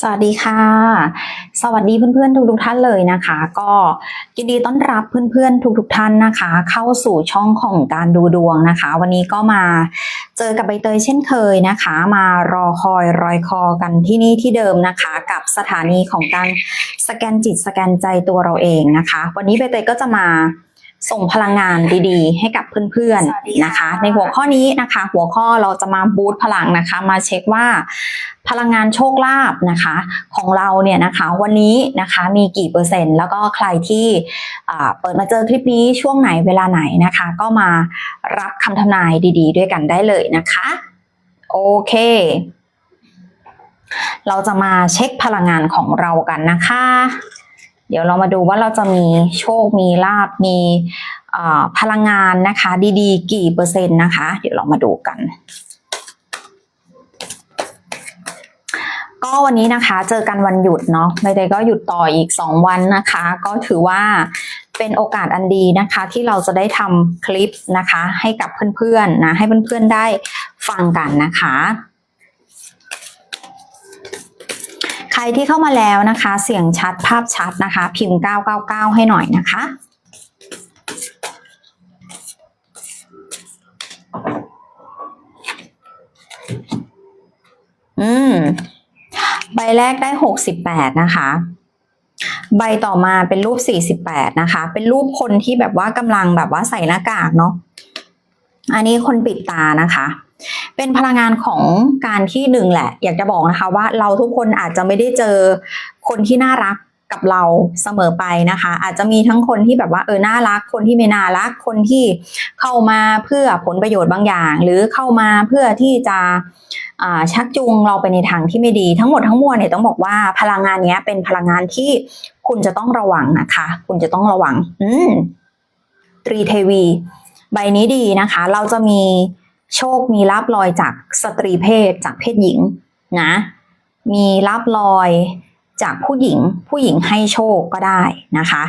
สวัสดีค่ะ สวัสดีเพื่อนๆ ทุกๆท่านเลยนะคะ ก็ยินดีต้อนรับเพื่อนๆ ทุกๆท่านนะคะ เข้าสู่ช่องของการดูดวงนะคะ วันนี้ก็มาเจอกับใบเตยเช่นเคยนะคะ มารอคอยรอยคอกันที่นี่ที่เดิมนะคะ กับสถานีของการสแกนจิตสแกนใจตัวเราเองนะคะ วันนี้ใบเตยก็จะมา ส่งพลังงานดีๆ ให้กับเพื่อนสวัสดีๆค่ะนะคะ ในหัวข้อนี้นะคะ หัวข้อเราจะมาบูตพลังนะคะ มาเช็คว่า พลังงานโชคลาภนะคะ ของเราเนี่ยนะคะ วันนี้นะคะมีกี่เปอร์เซ็นต์ แล้วก็ใครที่อ่าเปิดมาเจอคลิปนี้ช่วงไหนเวลาไหนนะคะ ก็มารับคำทำนายดีๆ ด้วยกันได้เลยนะคะ โอเค เราจะมาเช็คพลังงานของเรากันนะคะเดี๋ยวเรามาดูว่าเราจะมีโชค มีลาบ มีพลังงานนะคะ ดีๆ กี่เปอร์เซ็นต์นะคะ เดี๋ยวเรามาดูกันก็วันนี้นะคะเจอกันวันหยุดเนาะใบเตยก็หยุดต่ออีก 2 วันนะคะ ก็ถือว่าเป็นโอกาสอันดีนะคะ ที่เราจะได้ทำคลิปนะคะ ให้กับเพื่อนๆนะให้เพื่อนๆได้ฟังกันนะคะ ใครที่เข้ามาแล้วนะคะ เสียงชัดภาพชัดนะคะ พิมพ์ 999 ให้หน่อยนะคะอืมใบแรกได้68นะคะ ใบต่อมาเป็นรูป48นะคะ เป็นรูปคนที่แบบว่ากำลังแบบว่าใส่หน้ากากเนาะอันนี้คนปิดตานะคะ เป็นพลังงานของการที่หนึ่งแหละ อยากจะบอกนะคะว่าเราทุกคนอาจจะไม่ได้เจอคนที่น่ารักกับเราเสมอไปนะคะ อาจจะมีทั้งคนที่แบบว่าเออน่ารัก คนที่ไม่น่ารักคนที่เข้ามาเพื่อผลประโยชน์บางอย่าง หรือเข้ามาเพื่อที่จะชักจูงเราไปในทางที่ไม่ดีทั้งหมดทั้งมวลเนี่ยต้องบอกว่าพลังงานนี้เป็นพลังงานที่คุณจะต้องระวังนะคะ คุณจะต้องระวัง อืมตรีเทวี ใบนี้ดีนะคะ เราจะมี โชคมีลาบลอยจากสตรีเพศจากเพศหญิงนะ มีลาบลอยจากผู้หญิง ผู้หญิงให้โชคก็ได้นะคะ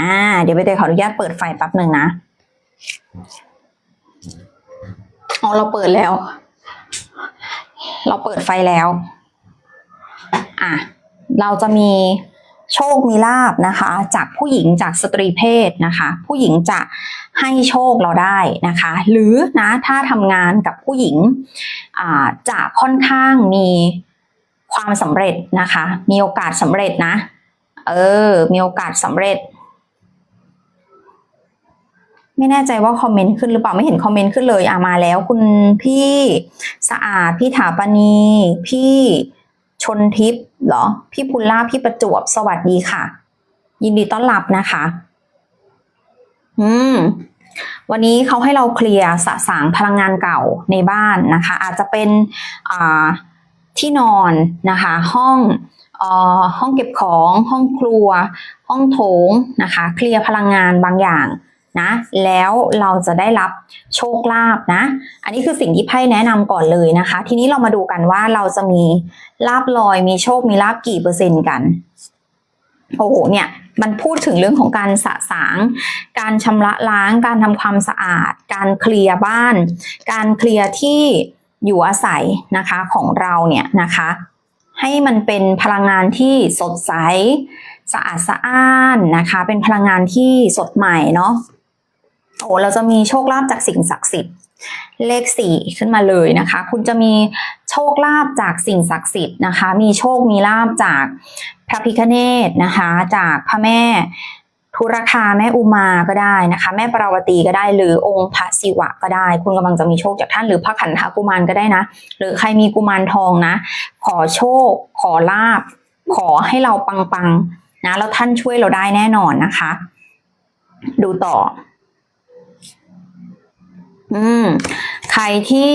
อ่าเดี๋ยวไปเตยขออนุญาตเปิดไฟแป๊บหนึ่งนะอ๋อเราเปิดแล้ว เราเปิดไฟแล้ว อะ เราจะมี โชคมีลาบนะคะ จากผู้หญิงจากสตรีเพศนะคะ ผู้หญิงจะให้โชคเราได้นะคะ หรือนะถ้าทำงานกับผู้หญิงจะค่อนข้างมีความสำเร็จนะคะ มีโอกาสสำเร็จนะ เออ มีโอกาสสำเร็จ ไม่แน่ใจว่าคอมเมนต์ขึ้นหรือเปล่าไม่เห็นคอมเมนต์ขึ้นเลยอะมาแล้วคุณพี่สะอาดพี่ถาปณีพี่ นทิพย์เหรอ พี่พุลล่าพี่ประจวบสวัสดีค่ะ ยินดีต้อนรับนะคะ อืม วันนี้เขาให้เราเคลียร์สะสางพลังงานเก่าในบ้านนะคะ อาจจะเป็นอ่าที่นอนนะคะ ห้องออห้องเก็บของ ห้องครัว ห้องโถงนะคะ เคลียร์พลังงานบางอย่าง นะแล้วเราจะได้รับโชคลาภนะ อันนี้คือสิ่งที่ไพ่แนะนำก่อนเลยนะคะ ทีนี้เรามาดูกันว่าเราจะมีลาบลอยมีโชคมีลาบกี่เปอร์เซ็นต์กันโอ้โหเนี่ยมันพูดถึงเรื่องของการสะสาง การชำระล้าง การทำความสะอาด การเคลียร์บ้าน การเคลียร์ที่อยู่อาศัยนะคะของเราเนี่ยนะคะ ให้มันเป็นพลังงานที่สดใส สะอาดสะอ้านนะคะ เป็นพลังงานที่สดใหม่เนาะ โอ้เราจะมีโชคลาภจากสิ่งศักดิ์สิทธิ์ เลขสี่ขึ้นมาเลยนะคะ คุณจะมีโชคลาภจากสิ่งศักดิ์สิทธิ์นะคะ มีโชคมีลาภจากพระพิฆเนศนะคะ จากพระแม่ทุรคาแม่อุมาก็ได้นะคะ แม่ปราวตีก็ได้หรือองค์พระศิวะก็ได้ คุณกำลังจะมีโชคจากท่านหรือพระขันธกุมารก็ได้นะ หรือใครมีกุมารทองนะ ขอโชค ขอลาบขอให้เราปังๆนะแล้วท่านช่วยเราได้แน่นอนนะคะ ดูต่อ อืมใครที่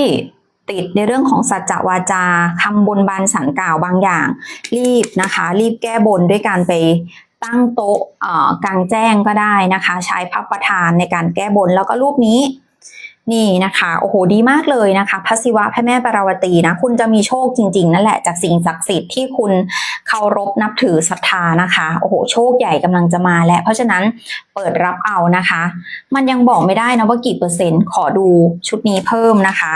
ติดในเรื่องของสัจจวาจาคำบนบานสันกล่าวบางอย่าง รีบนะคะ รีบแก้บนด้วยการไปตั้งโต๊ะกลางแจ้งก็ได้นะคะ ใช้พระประธานในการแก้บนแล้วก็รูปนี้ นี่นะคะโอ้โหดีมากเลยนะคะพระศิวะพระแม่ปาราวตีนะคุณจะมีโชคจริง ๆ นั่นแหละจากสิ่งศักดิ์สิทธิ์ที่คุณเคารพนับถือศรัทธานะคะโอ้โหโชคใหญ่กำลังจะมาแล้วเพราะฉะนั้นเปิดรับเอานะคะ มันยังบอกไม่ได้นะว่ากี่เปอร์เซ็นต์ขอดูชุดนี้เพิ่มนะคะ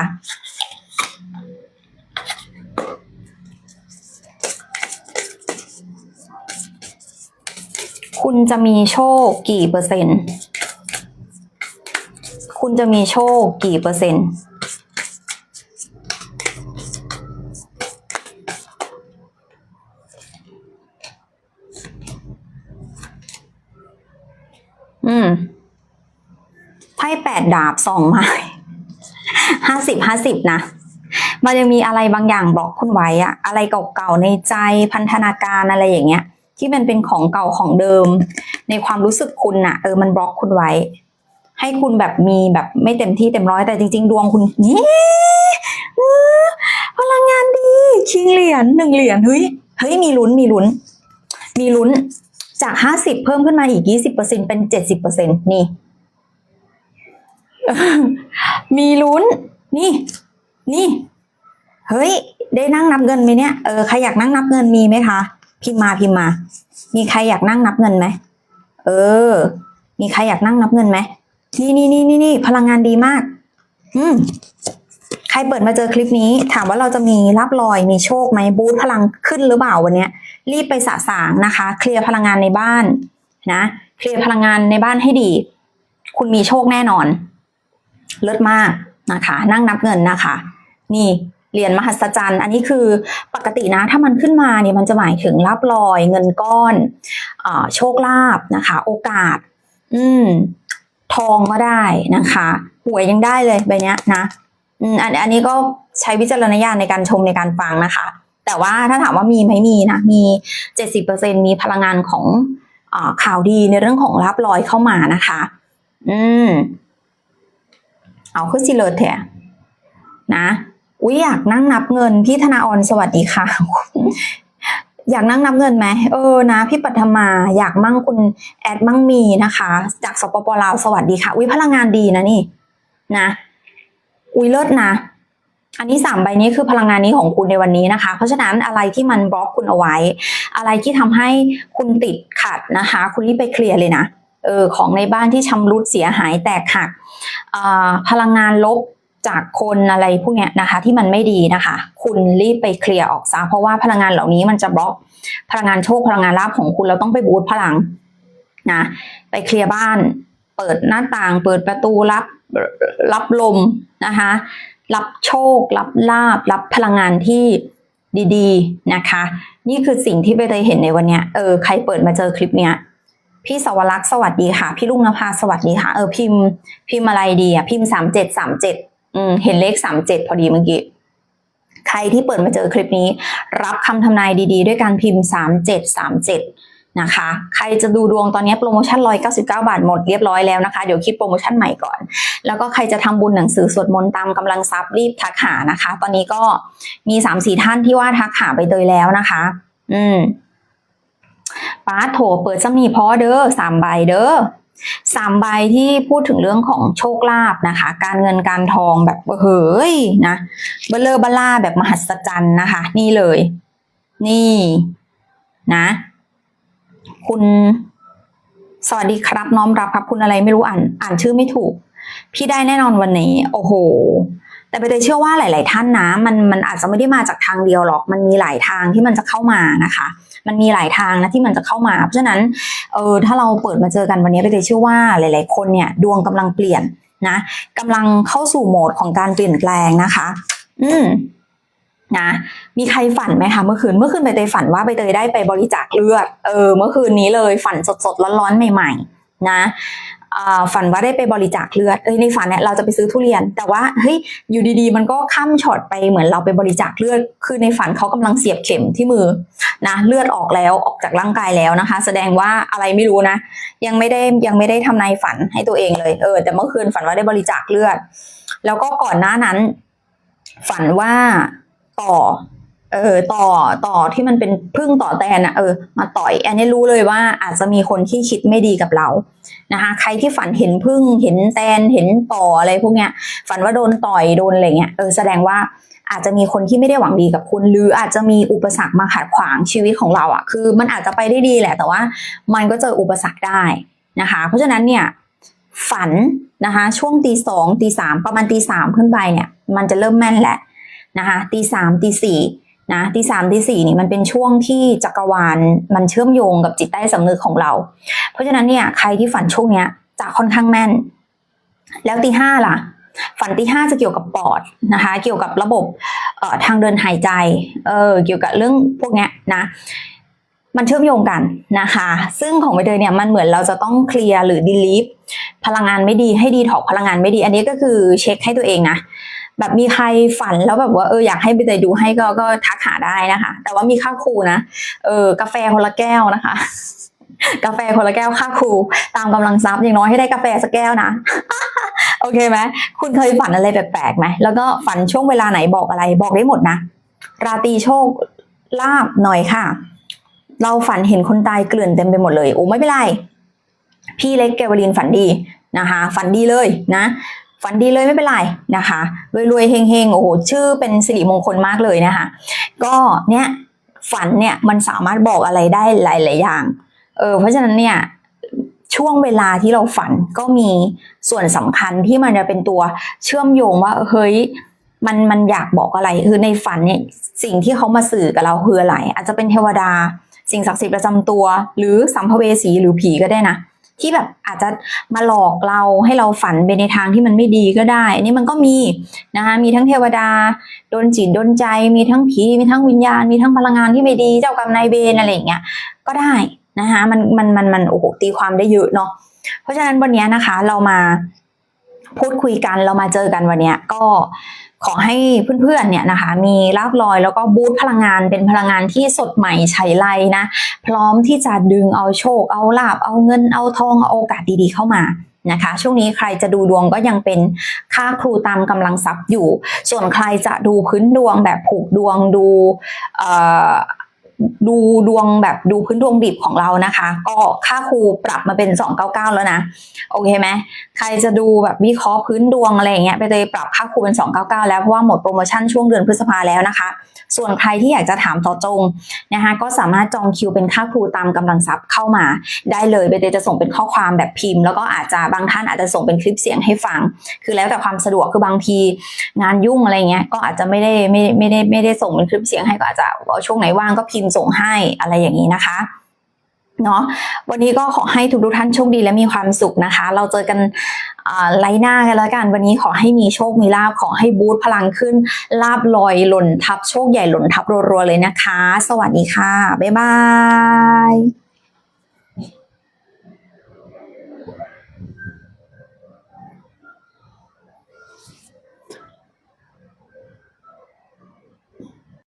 คุณจะมีโชคกี่เปอร์เซ็นต์ คุณจะมีโชคกี่เปอร์เซ็นต์ อืม ไพ่แปดดาบสองไม้ห้าสิบห้าสิบนะมันยังมีอะไรบางอย่างบอกคุณไว้อะอะไรเก่าๆในใจพันธนาการอะไรอย่างเงี้ย ที่มันเป็นของเก่าของเดิม ในความรู้สึกคุณน่ะเออมันบล็อกคุณไว้ ให้คุณแบบมีแบบไม่เต็มที่เต็มร้อยแต่จริง ๆ ดวงคุณเย้พลังงานดีคิงเหรียญหนึ่งเหรียญเฮ้ยเฮ้ยมีลุ้นมีลุ้น มีลุ้นจากห้าสิบเพิ่มขึ้นมาอีกยี่สิบเปอร์เซ็นเป็นเจ็ดสิบเปอร์เซ็นนี่ มีลุ้น นี่ นี่ เฮ้ย ได้นั่งนับเงินไหมเนี่ยเออใครอยากนั่งนับเงินมีไหมคะพิมมาพิมมา มีใครอยากนั่งนับเงินไหมเออ มีใครอยากนั่งนับเงินไหม นี่นี่นี่นี่นี่พลังงานดีมาก อืมใครเปิดมาเจอคลิปนี้ ถามว่าเราจะมีรับรอยมีโชคไหมบูทพลังขึ้นหรือเปล่าวันนี้รีบไปสะสางนะคะ เคลียร์พลังงานในบ้านนะเคลียร์พลังงานในบ้านให้ดี คุณมีโชคแน่นอน เลิศมากนะคะ นั่งนับเงินนะคะ นี่เหรียญมหัศจรรย์ อันนี้คือปกตินะ ถ้ามันขึ้นมาเนี่ยมันจะหมายถึงรับรอยเงินก้อนอโชคลาภนะคะ โอกาส อืม ทองก็ได้นะคะหวยยังได้เลยใบเนี้ยนะอืมอันอันนี้ก็ใช้วิจารณญาณในการชมในการฟังนะคะ แต่ว่าถ้าถามว่ามีไหมมีนะมีเจ็ดสิบเปอร์เซ็นมีพลังงานของอข่าวดีในเรื่องของรับรอยเข้ามานะคะ อืม เอาขึ้นสิเลิศแถะนะอุ้ยอยากนั่งนับเงินพี่ธนาออนสวัสดีค่ะ อยากนั่งนับเงินไหมเออนะพี่ปัทมาอยากมั่งคุณแอดมั่งมีนะคะ จากสปปลาวสวัสดีค่ะอุ้ยพลังงานดีนะนี่นะอุ้ยเลิศนะ อันนี้สามใบนี้คือพลังงานนี้ของคุณในวันนี้นะคะ เพราะฉะนั้นอะไรที่มันบล็อกคุณเอาไว้ อะไรที่ทำให้คุณติดขัดนะคะ คุณรีบไปเคลียร์เลยนะเออของในบ้านที่ชำรุดเสียหายแตกหักอ่าพลังงานลบ จากคนอะไรพวกเนี้ยนะคะ ที่มันไม่ดีนะคะ คุณรีบไปเคลียร์ออกซะเพราะว่าพลังงานเหล่านี้มันจะบล็อกพลังงานโชคพลังงานลาภของคุณเราต้องไปบูตพลังนะไปเคลียร์บ้าน เปิดหน้าต่าง เปิดประตูรับรับลมนะคะ รับโชครับลาบ รับพลังงานที่ดีๆนะคะ นี่คือสิ่งที่ไปเตยเห็นในวันเนี้ยเออใครเปิดมาเจอคลิปเนี้ยพี่สวรักษ์สวัสดีค่ะ พี่ลุงนภาสวัสดีค่ะ เออพิมพ์ พิมพ์อะไรดีอะพิมพ์สามเจ็ดสามเจ็ด อืมเห็นเลขสามเจ็ดพอดีเมื่อกี้ใครที่เปิดมาเจอคลิปนี้ รับคำทำนายดีๆ ด้วยการพิมพ์สามเจ็ดสามเจ็ดนะคะ ใครจะดูดวงตอนนี้โปรโมชั่นร้อยเก้าสิบเก้าบาทหมดเรียบร้อยแล้วนะคะ เดี๋ยวคิดโปรโมชั่นใหม่ก่อน แล้วก็ใครจะทำบุญหนังสือสวดมนต์ตามกำลังทรัพย์รีบทักหานะคะ ตอนนี้ก็มีสามสี่ท่านที่ว่าทักหาไปโดยแล้วนะคะ อืมป้าโถเปิดสมีพอเด้อสามใบเด้อ สามใบที่พูดถึงเรื่องของโชคลาภนะคะ การเงินการทองแบบเฮ้ยนะเบลเลอร์บล่าแบบมหัศจรรย์นะคะ นี่เลย นี่นะ คุณสวัสดีครับ น้อมรับครับคุณอะไรไม่รู้อ่านอ่านชื่อไม่ถูก พี่ได้แน่นอนวันนี้ โอ้โห แต่ไปเตยเชื่อว่าหลาย ๆ ท่านนะ มันมันอาจจะไม่ได้มาจากทางเดียวหรอก มันมีหลายทางที่มันจะเข้ามานะคะ มันมีหลายทางนะที่มันจะเข้ามา เพราะฉะนั้นเออถ้าเราเปิดมาเจอกันวันนี้ไปเตยเชื่อว่าหลาย ๆ คนเนี่ยดวงกำลังเปลี่ยนนะกำลังเข้าสู่โหมดของการเปลี่ยนแปลงนะคะ อืมนะมีใครฝันไหมคะเมื่อคืนเมื่อคืนใบเตยฝันว่าใบเตยได้ไปบริจาคเลือดเออเมื่อคืนนี้เลยฝันสดๆร้อนๆใหม่ ๆ นะ ฝันว่าได้ไปบริจาคเลือดเอ้ยในฝันเนี่ยเราจะไปซื้อทุเรียน แต่ว่าเฮ้ยอยู่ดีๆ มันก็ข้ามช็อตไปเหมือนเราไปบริจาคเลือด คือในฝันเขากำลังเสียบเข็มที่มือนะเลือดออกแล้วออกจากร่างกายแล้วนะคะ แสดงว่าอะไรไม่รู้นะ ยังไม่ได้ยังไม่ได้ทำนายฝันให้ตัวเองเลยเออแต่เมื่อคืนฝันว่าได้บริจาคเลือด แล้วก็ก่อนหน้านั้น ฝันว่าต่อเออต่อต่อที่มันเป็นพึ่งต่อแตนอะเออมาต่อย อันนี้รู้เลยว่าอาจจะมีคนที่คิดไม่ดีกับเรา นะคะใครที่ฝันเห็นพึ่งเห็นแตนเห็นต่ออะไรพวกเนี้ยฝันว่าโดนต่อยโดนอะไรเงี้ยเออแสดงว่าอาจจะมีคนที่ไม่ได้หวังดีกับคุณ หรืออาจจะมีอุปสรรคมาขัดขวางชีวิตของเราอะ่ะ คือมันอาจจะไปได้ดีแหละ แต่ว่ามันก็เจออุปสรรคได้นะคะ เพราะฉะนั้นเนี่ยฝันนะคะช่วงตีสองตีสามประมาณตีสามขึ้นไปเนี่ย มันจะเริ่มแม่นแหละนะคะตีสามตีสี่ นะตีสามตีสี่นี่มันเป็นช่วงที่จักรวาลมันเชื่อมโยงกับจิตใต้สำนึกของเรา เพราะฉะนั้นเนี่ยใครที่ฝันช่วงเนี้ยจะค่อนข้างแม่น แล้วตีห้าล่ะ ฝันตีห้าจะเกี่ยวกับปอดนะคะ เกี่ยวกับระบบเอ่อทางเดินหายใจเออเกี่ยวกับเรื่องพวกเนี้ยนะมันเชื่อมโยงกันนะคะ ซึ่งของใบเตยเนี่ยมันเหมือนเราจะต้องเคลียร์หรือดีลีฟพลังงานไม่ดีให้ดีถอกพลังงานไม่ดี อันนี้ก็คือเช็คให้ตัวเองนะ แบบมีใครฝันแล้วแบบว่าเอออยากให้ใบเตยดูให้ก็ก็ทักหาได้นะคะ แต่ว่ามีค่าครูนะเออกาแฟคนละแก้วนะคะ กาแฟคนละแก้วค่าครูตามกำลังทรัพย์อย่างน้อยให้ได้กาแฟสักแก้วนะโอเคไหมคุณเคยฝันอะไรแปลกๆไหมแล้วก็ฝันช่วงเวลาไหนบอกอะไรบอกได้หมดนะ ราตรีโชคลาบหน่อยค่ะ เราฝันเห็นคนตายเกลื่อนเต็มไปหมดเลยโอ้ไม่เป็นไร พี่เล็กแกวลินฝันดีนะคะ ฝันดีเลยนะ ฝันดีเลยไม่เป็นไรนะคะรวยๆเฮงๆโอ้โหชื่อเป็นสิริมงคลมากเลยนะคะ ก็เนี่ยฝันเนี่ยมันสามารถบอกอะไรได้หลาย ๆ อย่างเออเพราะฉะนั้นเนี่ยช่วงเวลาที่เราฝันก็มีส่วนสำคัญที่มันจะเป็นตัวเชื่อมโยงว่าเฮ้ยมันมันอยากบอกอะไรคือในฝันเนี่ยสิ่งที่เขามาสื่อกับเราคืออะไรอาจจะเป็นเทวดา สิ่งศักดิ์สิทธิ์ประจำตัว หรือสัมภเวสีหรือผีก็ได้นะ ที่แบบอาจจะมาหลอกเราให้เราฝันไปในทางที่มันไม่ดีก็ได้ อันนี้มันก็มีนะคะมีทั้งเทวดาโดนจิตโดนใจ มีทั้งผีมีทั้งวิญญาณ มีทั้งพลังงานที่ไม่ดีเจ้ากรรมนายเวรอะไรอย่างเงี้ยก็ได้นะคะมันมันมันมันโอ้โหตีความได้เยอะเนาะเพราะฉะนั้นวันนี้นะคะเรามาพูดคุยกันเรามาเจอกันวันนี้ก็ ขอให้เพื่อนๆเนี่ยนะคะ มีลาบลอยแล้วก็บูตพลังงานเป็นพลังงานที่สดใหม่ใช้ไรนะ พร้อมที่จะดึงเอาโชค เอาลาบ เอาเงินเอาทองเอาโอกาสดีๆเข้ามานะคะช่วงนี้ใครจะดูดวงก็ยังเป็นค่าครูตามกำลังทรัพย์อยู่ ส่วนใครจะดูพื้นดวงแบบผูกดวงดู ดูดวงแบบดูพื้นดวงดิบของเรานะคะ ก็ค่าครูปรับมาเป็น 299 แล้วนะ โอเคไหมใครจะดูแบบวิเคราะห์พื้นดวงอะไรอย่างเงี้ยไปเลยปรับค่าครูเป็น 299 แล้วเพราะว่าหมดโปรโมชั่นช่วงเดือนพฤษภาแล้วนะคะ ส่วนใครที่อยากจะถามต่อจงนะคะก็สามารถจองคิวเป็นค่าครูตามกำลังทรัพย์เข้ามา ได้เลยเบเตจะส่งเป็นข้อความแบบพิมพ์ แล้วก็อาจจะบางท่านอาจจะส่งเป็นคลิปเสียงให้ฟัง คือแล้วแต่ความสะดวกคือบางทีงานยุ่งอะไรเงี้ยก็อาจจะไม่ได้ไม่ไม่ได้ไม่ได้ส่งเป็นคลิปเสียงให้ก็อาจจะว่าช่วงไหนว่างก็พิมพ์ส่งให้อะไรอย่างนี้นะคะเนาะวันนี้ก็ขอให้ทุกทุกท่านโชคดีและมีความสุขนะคะ เราเจอกันไล่หน้ากันแล้วกัน วันนี้ขอให้มีโชคมีลาบขอให้บูธพลังขึ้นลาบลอยหล่นทับโชคใหญ่หล่นทับรัวๆเลยนะคะ สวัสดีค่ะ บ๊ายบาย